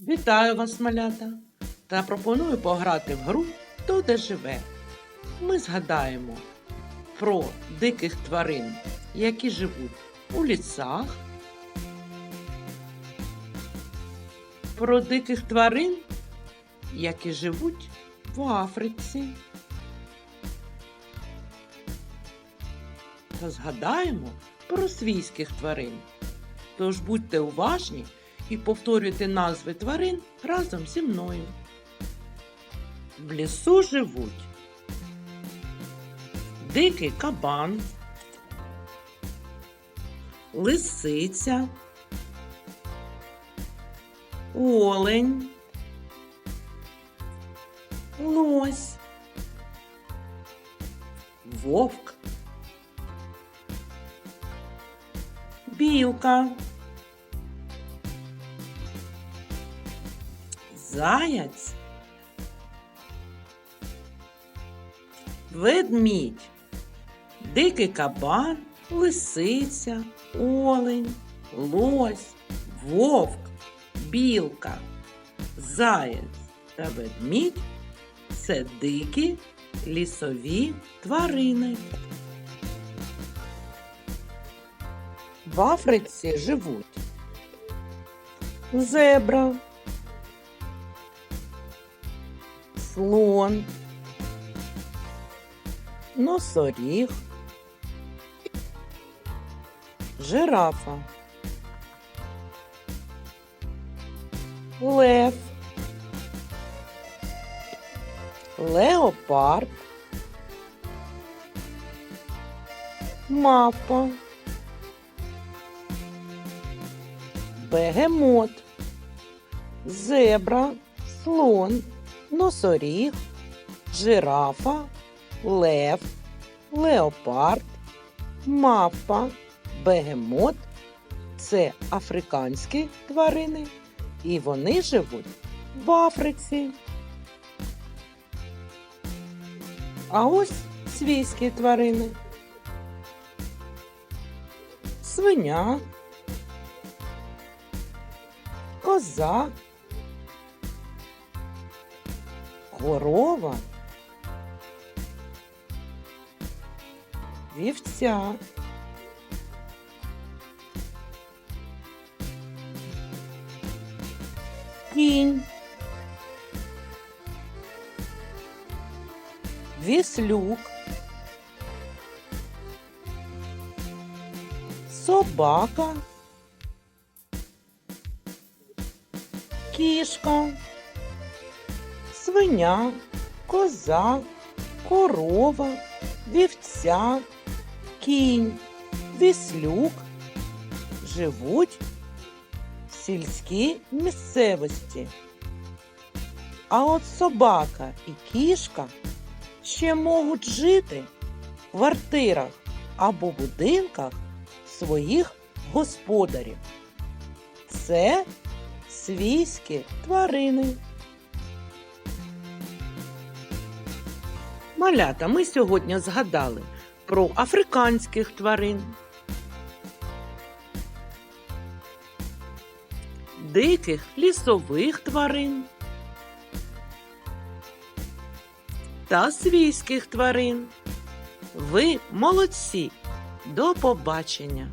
Вітаю вас, малята! Та пропоную пограти в гру Хто де живе. Ми згадаємо про диких тварин, які живуть у лісах, про диких тварин, які живуть в Африці. Та згадаємо про свійських тварин. Тож будьте уважні і повторюйте назви тварин разом зі мною. В лісу живуть дикий кабан, лисиця, олень, лось, вовк, білка. Заяць, ведмідь, дикий кабан, лисиця, олень, лось, вовк, білка, заєць та ведмідь це дикі лісові тварини. В Африці живуть зебра. Слон, носоріг, жирафа, лев, леопард, мавпа, бегемот, зебра, слон носоріг, жирафа, лев, леопард, мавпа, бегемот це африканські тварини, і вони живуть в Африці. А ось свійські тварини. Свиня, коза, корова, вівця, кінь, віслюк, собака, кішка свиня, коза, корова, вівця, кінь, віслюк живуть в сільській місцевості. А от собака і кішка ще можуть жити в квартирах або будинках своїх господарів. Це свійські тварини. Малята, ми сьогодні згадали про африканських тварин, диких лісових тварин та свійських тварин. Ви молодці! До побачення!